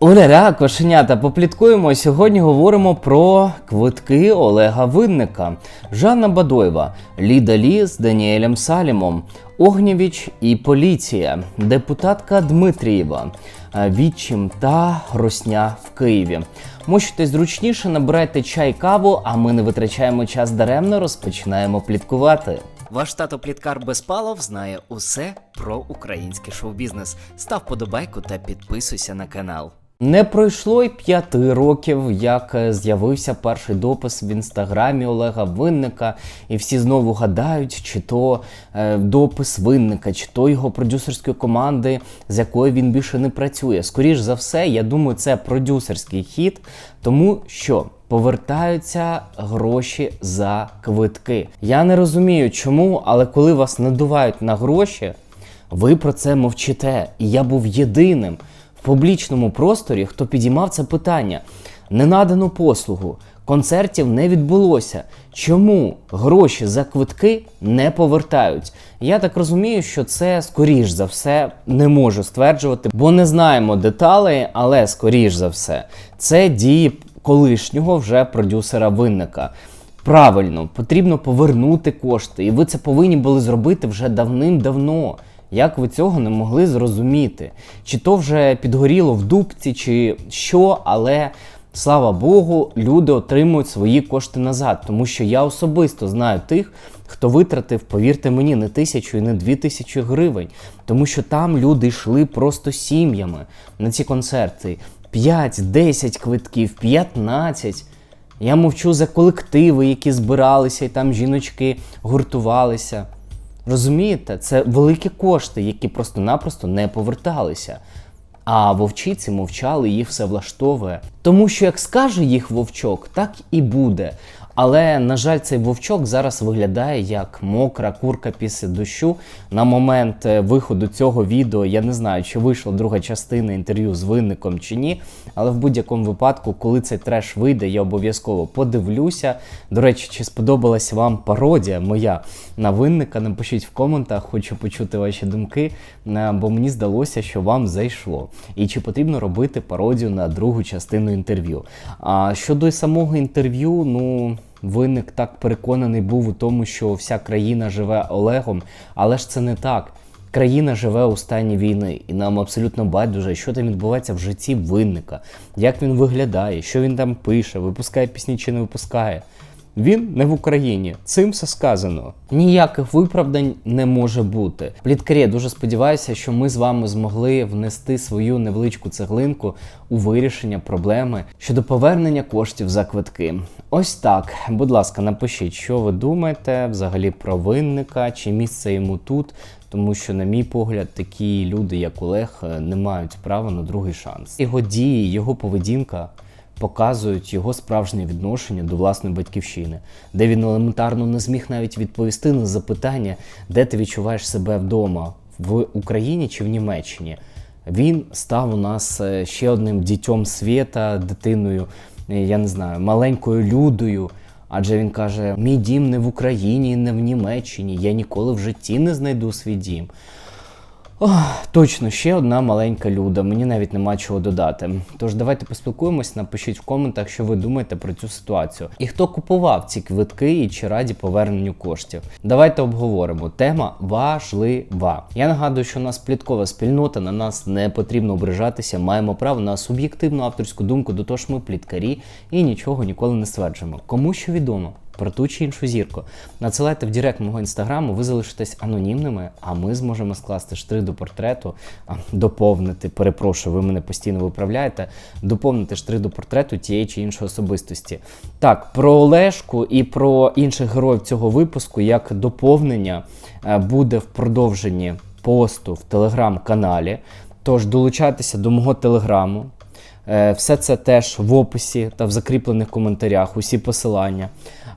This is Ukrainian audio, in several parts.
Оля, кошенята, попліткуємо. Сьогодні говоримо про квитки Олега Винника, Жанна Бадоєва, Ліда Лі з Даніелем Салімом, Огнєвіч і поліція, депутатка Дмитрієва, е, Відчим та Росня в Києві. Мочитесь зручніше, набирайте чай, каву, а ми не витрачаємо час даремно, розпочинаємо пліткувати. Ваш тато Пліткар Безпалов знає усе про український шоу-бізнес. Став подобайку та підписуйся на канал. Не пройшло й п'яти років, як е, з'явився перший допис в інстаграмі Олега Винника, і всі знову гадають, чи то е, допис Винника, чи то його продюсерської команди, з якою він більше не працює. Скоріш за все, я думаю, це продюсерський хід, тому що повертаються гроші за квитки. Я не розумію, чому, але коли вас надувають на гроші, ви про це мовчите. І я був єдиним публічному просторі, хто підіймав це питання. Ненадану послугу, концертів не відбулося. Чому гроші за квитки не повертають? Я так розумію, що це скоріш за все не можу стверджувати, бо не знаємо деталей, але скоріш за все, це дії колишнього вже продюсера винника. Правильно, потрібно повернути кошти, і ви це повинні були зробити вже давним-давно. Як ви цього не могли зрозуміти? Чи то вже підгоріло в дубці, чи що, але слава Богу, люди отримують свої кошти назад, тому що я особисто знаю тих, хто витратив, повірте мені, не тисячу і не дві тисячі гривень, тому що там люди йшли просто сім'ями на ці концерти. 5, 10 квитків, 15. Я мовчу за колективи, які збиралися, і там жіночки гуртувалися. Розумієте, це великі кошти, які просто-напросто не поверталися. А вовчиці мовчали, їх все влаштовує. Тому що як скаже їх вовчок, так і буде. Але, на жаль, цей вовчок зараз виглядає як мокра курка після дощу. На момент е, виходу цього відео я не знаю, чи вийшла друга частина інтерв'ю з винником чи ні. Але в будь-якому випадку, коли цей треш вийде, я обов'язково подивлюся. До речі, чи сподобалася вам пародія моя на винника? Напишіть в коментах, хочу почути ваші думки, е, бо мені здалося, що вам зайшло. І чи потрібно робити пародію на другу частину інтерв'ю. А щодо самого інтерв'ю, ну. Винник так переконаний був у тому, що вся країна живе Олегом, але ж це не так. Країна живе у стані війни, і нам абсолютно байдуже, що там відбувається в житті винника, як він виглядає, що він там пише, випускає пісні чи не випускає. Він не в Україні. Цим все сказано. Ніяких виправдань не може бути. Пліткарі, дуже сподіваюся, що ми з вами змогли внести свою невеличку цеглинку у вирішення проблеми щодо повернення коштів за квитки. Ось так. Будь ласка, напишіть, що ви думаєте взагалі про винника, чи місце йому тут. Тому що, на мій погляд, такі люди, як Олег, не мають права на другий шанс. Його дії, його поведінка показують його справжнє відношення до власної батьківщини, де він елементарно не зміг навіть відповісти на запитання, де ти відчуваєш себе вдома в Україні чи в Німеччині. Він став у нас е, ще одним дітьом світа, дитиною, е, я не знаю, маленькою людою. Адже він каже: мій дім не в Україні, не в Німеччині. Я ніколи в житті не знайду свій дім. Ох, точно, ще одна маленька люда, мені навіть нема чого додати. Тож давайте поспілкуємось, напишіть в коментах, що ви думаєте про цю ситуацію. І хто купував ці квитки і чи раді поверненню коштів. Давайте обговоримо. Тема важлива. Я нагадую, що у нас пліткова спільнота, на нас не потрібно ображатися, маємо право на суб'єктивну авторську думку, до того ж ми пліткарі і нічого ніколи не стверджуємо. Кому що відомо про ту чи іншу зірку. Надсилайте в директ мого інстаграму, ви залишитесь анонімними, а ми зможемо скласти штрих до портрету, доповнити, перепрошую, ви мене постійно виправляєте, доповнити штрих до портрету тієї чи іншої особистості. Так, про Олешку і про інших героїв цього випуску як доповнення е, буде в продовженні посту в телеграм-каналі. Тож долучайтеся до мого телеграму. Е, Все це теж в описі та в закріплених коментарях, усі посилання.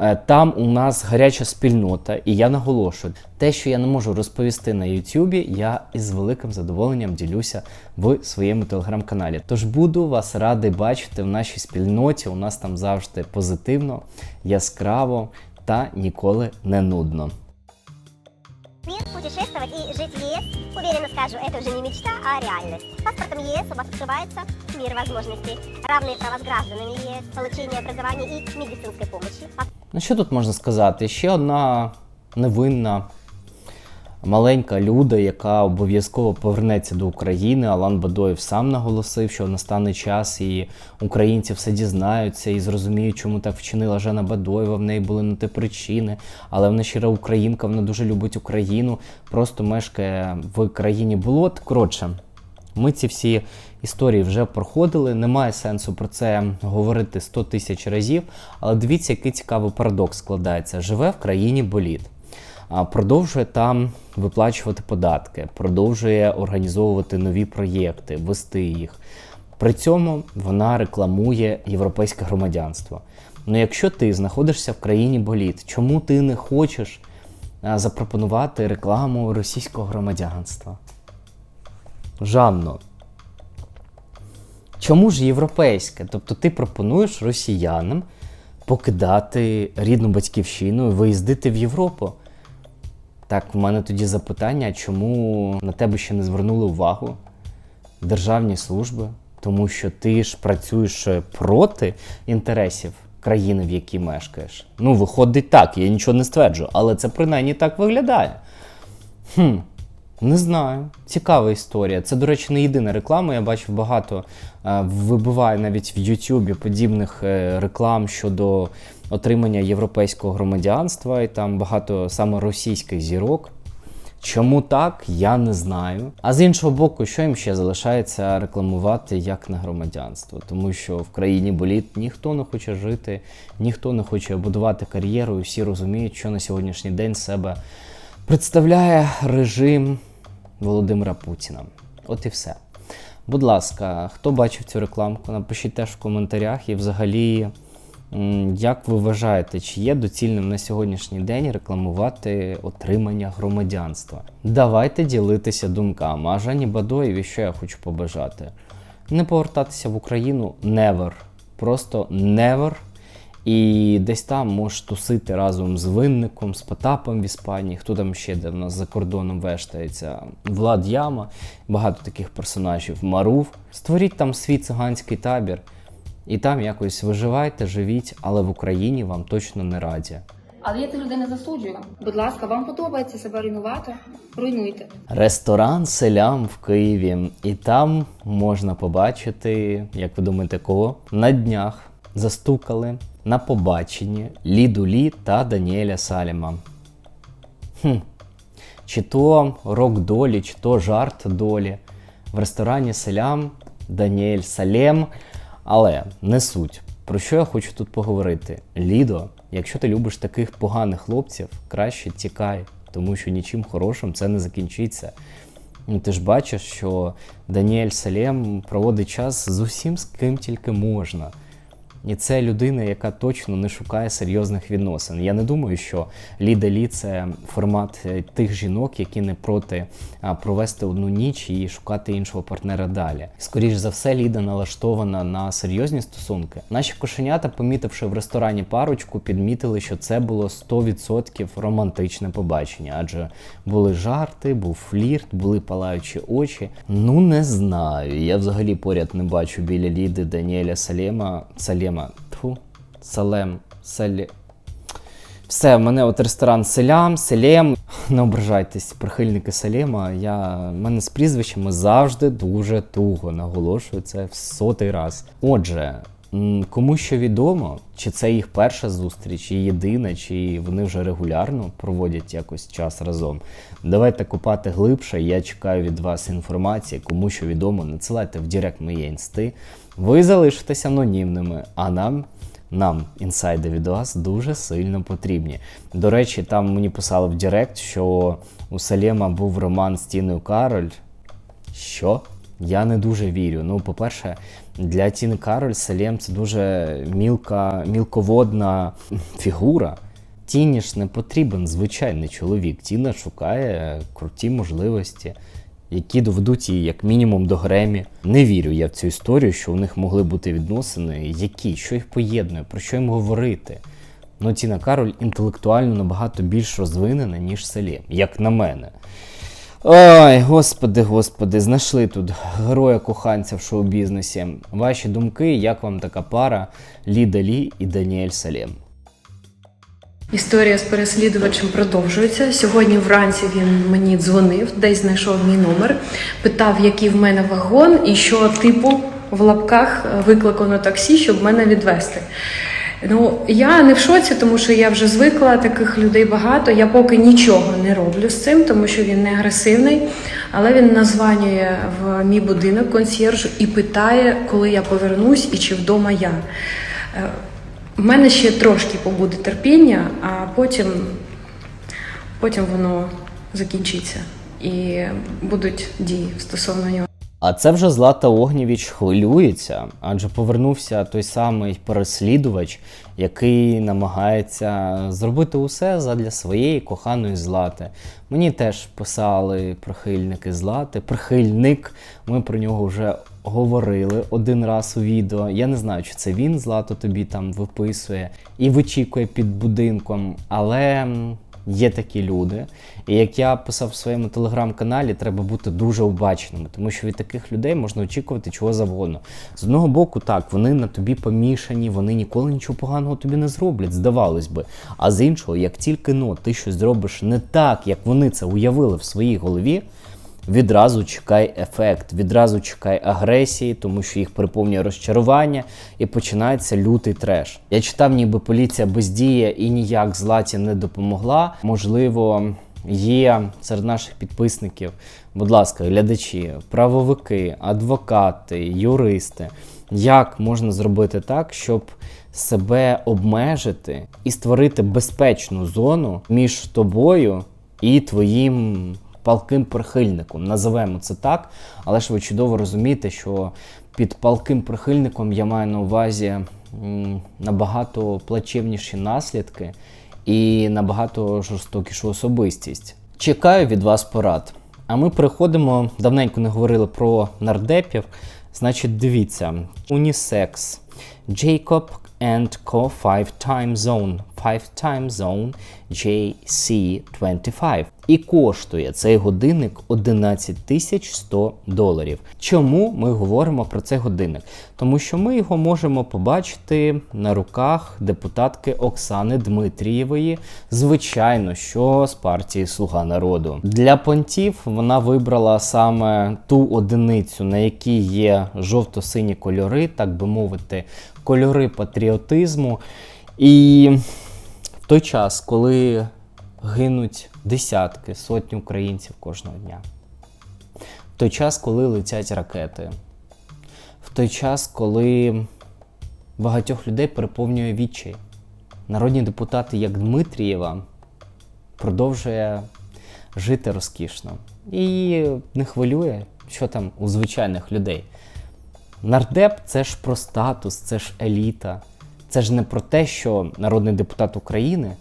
Е, Там у нас гаряча спільнота, і я наголошую, те, що я не можу розповісти на Ютубі, я із великим задоволенням ділюся в своєму телеграм-каналі. Тож буду вас радий бачити в нашій спільноті. У нас там завжди позитивно, яскраво та ніколи не нудно Мир путешествовать эмигрировать и жить в ЕС, уверенно скажу, это уже не мечта, а реальность. С паспортом ЕС у вас открывается мир возможностей. Равные права с гражданами ЕС, получение образования и медицинской помощи. Ну що тут можна сказати? Ще одна невинна маленька люда, яка обов'язково повернеться до України. Алан Бадоєв сам наголосив, що настане час, і українці все дізнаються і зрозуміють, чому так вчинила Жена Бадоєва. В неї були на те причини. Але вона щира українка, вона дуже любить Україну, просто мешкає в країні болот. Коротше, ми ці всі історії вже проходили. Немає сенсу про це говорити 100 тисяч разів. Але дивіться, який цікавий парадокс складається. Живе в країні боліт, продовжує там виплачувати податки, продовжує організовувати нові проєкти, вести їх. При цьому вона рекламує європейське громадянство. Ну, якщо ти знаходишся в країні боліт, чому ти не хочеш запропонувати рекламу російського громадянства? Жанно, чому ж європейське? Тобто ти пропонуєш росіянам покидати рідну батьківщину і виїздити в Європу? Так, в мене тоді запитання, чому на тебе ще не звернули увагу державні служби? Тому що ти ж працюєш е, проти інтересів країни, в якій мешкаєш. Ну, виходить так, я нічого не стверджую, але це принаймні так виглядає. Хм, не знаю. Цікава історія. Це, до речі, не єдина реклама. Я бачив багато е, вибиває навіть в Ютубі подібних е, реклам щодо отримання європейського громадянства, і там багато саме російських зірок. Чому так, я не знаю. А з іншого боку, що їм ще залишається рекламувати як на громадянство? Тому що в країні боліт ніхто не хоче жити, ніхто не хоче будувати кар'єру, і всі розуміють, що на сьогоднішній день себе представляє режим Володимира Путіна. От і все. Будь ласка, хто бачив цю рекламку, напишіть теж в коментарях і взагалі. Як ви вважаєте, чи є доцільним на сьогоднішній день рекламувати отримання громадянства? Давайте ділитися думками. А Жані Бадоєві, що я хочу побажати? Не повертатися в Україну never. Просто never. І десь там можеш тусити разом з винником, з Потапом в Іспанії, хто там ще де в нас за кордоном вештається, Влад Яма, багато таких персонажів, Марув. Створіть там свій циганський табір. І там якось виживайте, живіть, але в Україні вам точно не раді. Але я цих людей не засуджую. Будь ласка, вам подобається себе руйнувати? Руйнуйте. Ресторан селям в Києві, і там можна побачити, як ви думаєте, кого? На днях застукали на побаченні Ліду Лі та Даніеля Саліма. Хм. Чи то рок долі, чи то жарт долі. В ресторані селям Даніель Салем. Але не суть. Про що я хочу тут поговорити? Лідо, якщо ти любиш таких поганих хлопців, краще тікай, тому що нічим хорошим це не закінчиться. Ну, ти ж бачиш, що Даніель Салем проводить час з усім, з ким тільки можна. І це людина, яка точно не шукає серйозних відносин. Я не думаю, що Ліда Лі це формат е, тих жінок, які не проти провести одну ніч і шукати іншого партнера далі. Скоріш за все, Ліда налаштована на серйозні стосунки. Наші кошенята, помітивши в ресторані парочку, підмітили, що це було 100% романтичне побачення, адже були жарти, був флірт, були палаючі очі. Ну не знаю. Я взагалі поряд не бачу біля Ліди Даніеля Салема. Салема. Тьфу. Салем. Салі. Все, в мене от ресторан Селям, Селем. Не ображайтесь, прихильники Селема. Я... в мене з прізвищами завжди дуже туго. Наголошую це в сотий раз. Отже, кому що відомо, чи це їх перша зустріч, і єдина, чи вони вже регулярно проводять якось час разом. Давайте копати глибше. Я чекаю від вас інформації, кому що відомо, надсилайте в Директ моє інсти. Ви залишитесь анонімними, а нам нам інсайди від вас дуже сильно потрібні. До речі, там мені писали в Директ, що у Салема був роман з Тіною Кароль. Що? Я не дуже вірю. Ну, по-перше, для Тіни Кароль Салем це дуже мілка, мілководна фігура. Тіні ж не потрібен звичайний чоловік. Тіна шукає круті можливості, які доведуть її як мінімум до Гремі. Не вірю я в цю історію, що у них могли бути відносини, які, що їх поєднує, про що їм говорити. Ну, Тіна Кароль інтелектуально набагато більш розвинена, ніж Селем, як на мене. Ой, господи, господи, знайшли тут героя коханця в шоу-бізнесі. Ваші думки, як вам така пара Ліда Лі і Даніель Салєм? Історія з переслідувачем продовжується. Сьогодні вранці він мені дзвонив, десь знайшов мій номер, питав, який в мене вагон і що типу в лапках викликано таксі, щоб мене відвезти. Ну, я не в шоці, тому що я вже звикла, таких людей багато. Я поки нічого не роблю з цим, тому що він не агресивний. Але він названює в мій будинок консьєржу і питає, коли я повернусь і чи вдома я. Е, в мене ще трошки побуде терпіння, а потім, потім воно закінчиться і будуть дії стосовно нього. А це вже Злата Огнєвіч хвилюється, адже повернувся той самий переслідувач, який намагається зробити усе задля своєї коханої злати. Мені теж писали прихильники злати, прихильник. Ми про нього вже говорили один раз у відео. Я не знаю, чи це він злато тобі там виписує і вичікує під будинком, але. Є такі люди, і як я писав в своєму телеграм-каналі, треба бути дуже обачними, тому що від таких людей можна очікувати чого завгодно. З одного боку, так, вони на тобі помішані, вони ніколи нічого поганого тобі не зроблять, здавалось би. А з іншого, як тільки ну, ти щось зробиш не так, як вони це уявили в своїй голові, відразу чекай ефект, відразу чекай агресії, тому що їх переповнює розчарування і починається лютий треш. Я читав, ніби поліція бездіє і ніяк златі не допомогла. Можливо, є серед наших підписників, будь ласка, глядачі, правовики, адвокати, юристи. Як можна зробити так, щоб себе обмежити і створити безпечну зону між тобою і твоїм палким прихильником. Називаємо це так, але ж ви чудово розумієте, що під палким прихильником я маю на увазі набагато плачевніші наслідки і набагато жорстокішу особистість. Чекаю від вас порад. А ми переходимо, давненько не говорили про нардепів. Значить, дивіться, унісекс. Jacob and Co. 5 Time Zone. 5 Time Zone JC25. І коштує цей годинник 11 тисяч 100 доларів. Чому ми говоримо про цей годинник? Тому що ми його можемо побачити на руках депутатки Оксани Дмитрієвої, звичайно, що з партії Слуга народу. Для понтів вона вибрала саме ту одиницю, на якій є жовто-сині кольори, так би мовити, кольори патріотизму. І той час, коли гинуть десятки, сотні українців кожного дня, в той час, коли летять ракети, в той час, коли багатьох людей переповнює відчай, народні депутати, як Дмитрієва, продовжує жити розкішно. І не хвилює, що там у звичайних людей. Нардеп це ж про статус, це ж еліта. Це ж не про те, що народний депутат України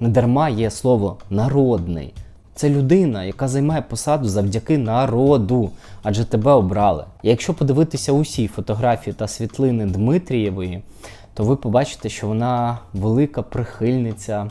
не дарма є слово народний. Це людина, яка займає посаду завдяки народу, адже тебе обрали. І якщо подивитися усі фотографії та світлини Дмитрієвої, то ви побачите, що вона велика прихильниця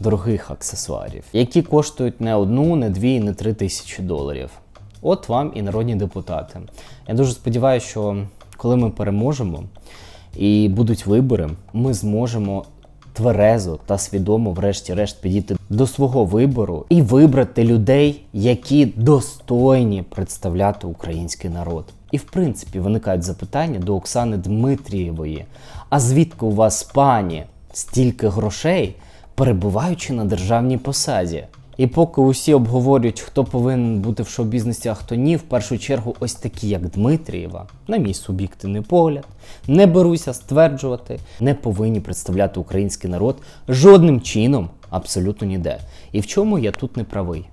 дорогих аксесуарів, які коштують не одну, не дві, не три тисячі доларів. От вам і народні депутати. Я дуже сподіваюся, що коли ми переможемо і будуть вибори, ми зможемо тверезо та свідомо, врешті-решт, підійти до свого вибору і вибрати людей, які достойні представляти український народ. І в принципі виникають запитання до Оксани Дмитрієвої: а звідки у вас, пані, стільки грошей, перебуваючи на державній посаді? І поки усі обговорюють, хто повинен бути в шоу-бізнесі, а хто ні, в першу чергу, ось такі, як Дмитрієва, на мій суб'єктивний погляд, не беруся стверджувати, не повинні представляти український народ жодним чином, абсолютно ніде. І в чому я тут не правий.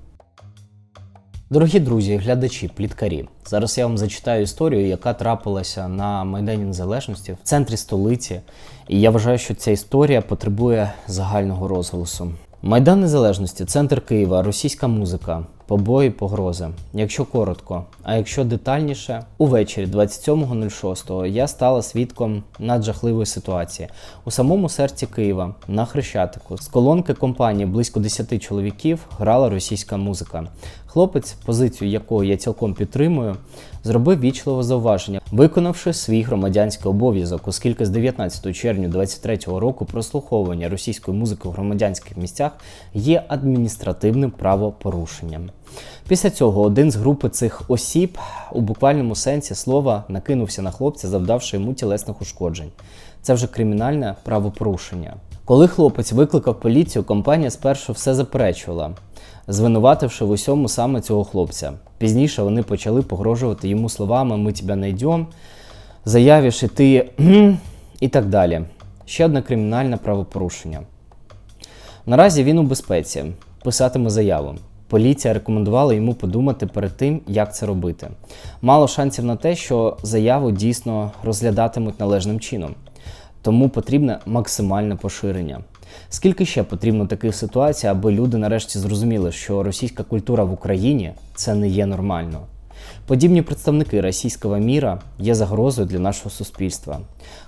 Дорогі друзі, глядачі, пліткарі. Зараз я вам зачитаю історію, яка трапилася на Майдані Незалежності в центрі столиці. І я вважаю, що ця історія потребує загального розголосу. Майдан Незалежності, центр Києва, російська музика. Побої, погрози. Якщо коротко, а якщо детальніше, увечері 27.06 я стала свідком наджахливої ситуації у самому серці Києва на Хрещатику. З колонки компанії близько 10 чоловіків грала російська музика. Хлопець, позицію якого я цілком підтримую, зробив вічливе зауваження, виконавши свій громадянський обов'язок, оскільки з 19 червня 2023 року прослуховування російської музики в громадянських місцях є адміністративним правопорушенням. Після цього один з групи цих осіб у буквальному сенсі слова накинувся на хлопця, завдавши йому тілесних ушкоджень. Це вже кримінальне правопорушення. Коли хлопець викликав поліцію, компанія спершу все заперечувала, звинувативши в усьому саме цього хлопця. Пізніше вони почали погрожувати йому словами Ми тебе знайдемо, заявиш і ти і так далі. Ще одне кримінальне правопорушення. Наразі він у безпеці, писатиме заяву. Поліція рекомендувала йому подумати перед тим, як це робити. Мало шансів на те, що заяву дійсно розглядатимуть належним чином. Тому потрібне максимальне поширення. Скільки ще потрібно таких ситуацій, аби люди нарешті зрозуміли, що російська культура в Україні це не є нормально. Подібні представники російського міра є загрозою для нашого суспільства,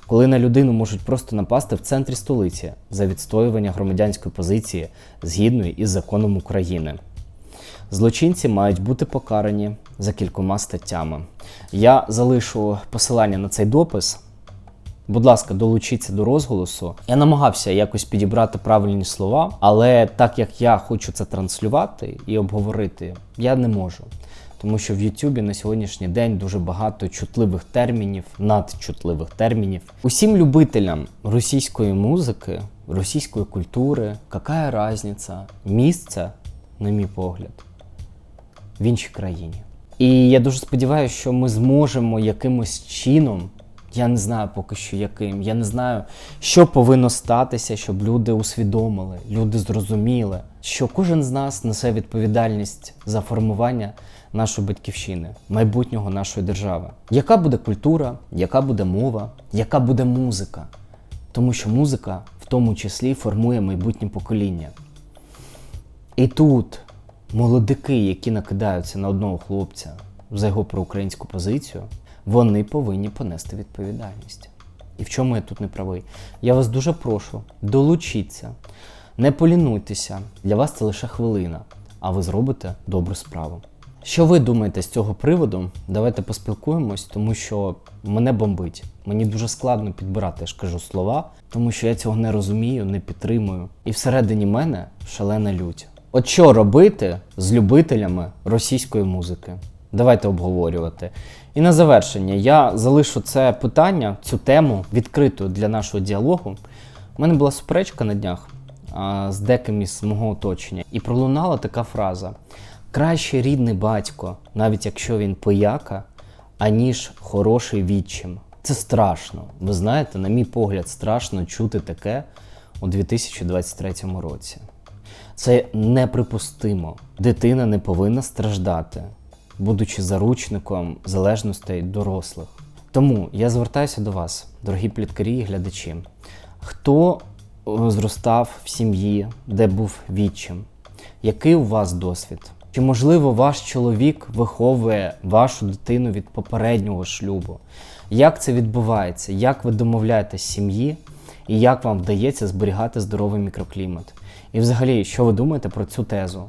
коли на людину можуть просто напасти в центрі столиці за відстоювання громадянської позиції згідної із законом України. Злочинці мають бути покарані за кількома статтями. Я залишу посилання на цей допис. Будь ласка, долучіться до розголосу. Я намагався якось підібрати правильні слова, але так як я хочу це транслювати і обговорити, я не можу. Тому що в Ютубі на сьогоднішній день дуже багато чутливих термінів, надчутливих термінів. Усім любителям російської музики, російської культури, яка різниця, місце, на мій погляд, в іншій країні. І я дуже сподіваюся, що ми зможемо якимось чином, я не знаю поки що яким, я не знаю, що повинно статися, щоб люди усвідомили, люди зрозуміли, що кожен з нас несе відповідальність за формування нашої батьківщини, майбутнього нашої держави. Яка буде культура, яка буде мова, яка буде музика? Тому що музика в тому числі формує майбутнє покоління. І тут молодики, які накидаються на одного хлопця за його проукраїнську позицію, вони повинні понести відповідальність. І в чому я тут не правий? Я вас дуже прошу, долучіться, не полінуйтеся. Для вас це лише хвилина, а ви зробите добру справу. Що ви думаєте з цього приводу? Давайте поспілкуємось, тому що мене бомбить. Мені дуже складно підбирати, я ж кажу, слова, тому що я цього не розумію, не підтримую. І всередині мене шалена лють. От що робити з любителями російської музики? Давайте обговорювати. І на завершення я залишу це питання, цю тему відкритою для нашого діалогу. У мене була суперечка на днях а, з деким із мого оточення, і пролунала така фраза: краще рідний батько, навіть якщо він пияка, аніж хороший відчим. Це страшно. Ви знаєте, на мій погляд, страшно чути таке у 2023 році. Це неприпустимо. Дитина не повинна страждати, будучи заручником залежностей дорослих. Тому я звертаюся до вас, дорогі пліткарі і глядачі. Хто е, зростав в сім'ї, де був відчим? Який у вас досвід? Чи можливо ваш чоловік виховує вашу дитину від попереднього шлюбу? Як це відбувається? Як ви домовляєтесь сім'ї і як вам вдається зберігати здоровий мікроклімат? І взагалі, що ви думаєте про цю тезу?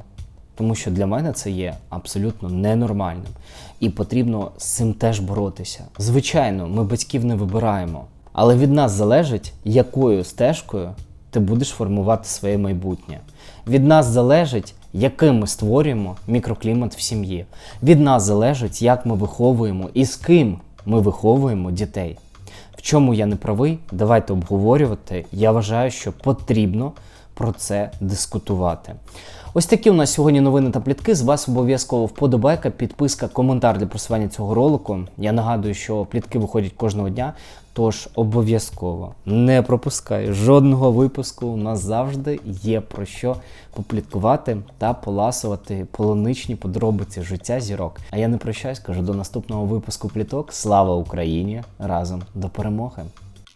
Тому що для мене це є абсолютно ненормальним. І потрібно з цим теж боротися. Звичайно, ми батьків не вибираємо, але від нас залежить, якою стежкою ти будеш формувати своє майбутнє. Від нас залежить, яким ми створюємо мікроклімат в сім'ї. Від нас залежить, як ми виховуємо і з ким ми виховуємо дітей. В чому я не правий, давайте обговорювати. Я вважаю, що потрібно про це дискутувати. Ось такі у нас сьогодні новини та плітки. З вас обов'язково вподобайка, підписка, коментар для просування цього ролику. Я нагадую, що плітки виходять кожного дня. Тож обов'язково не пропускай жодного випуску. У нас завжди є про що попліткувати та поласувати полоничні подробиці життя зірок. А я не прощаюсь, кажу до наступного випуску пліток. Слава Україні! Разом до перемоги!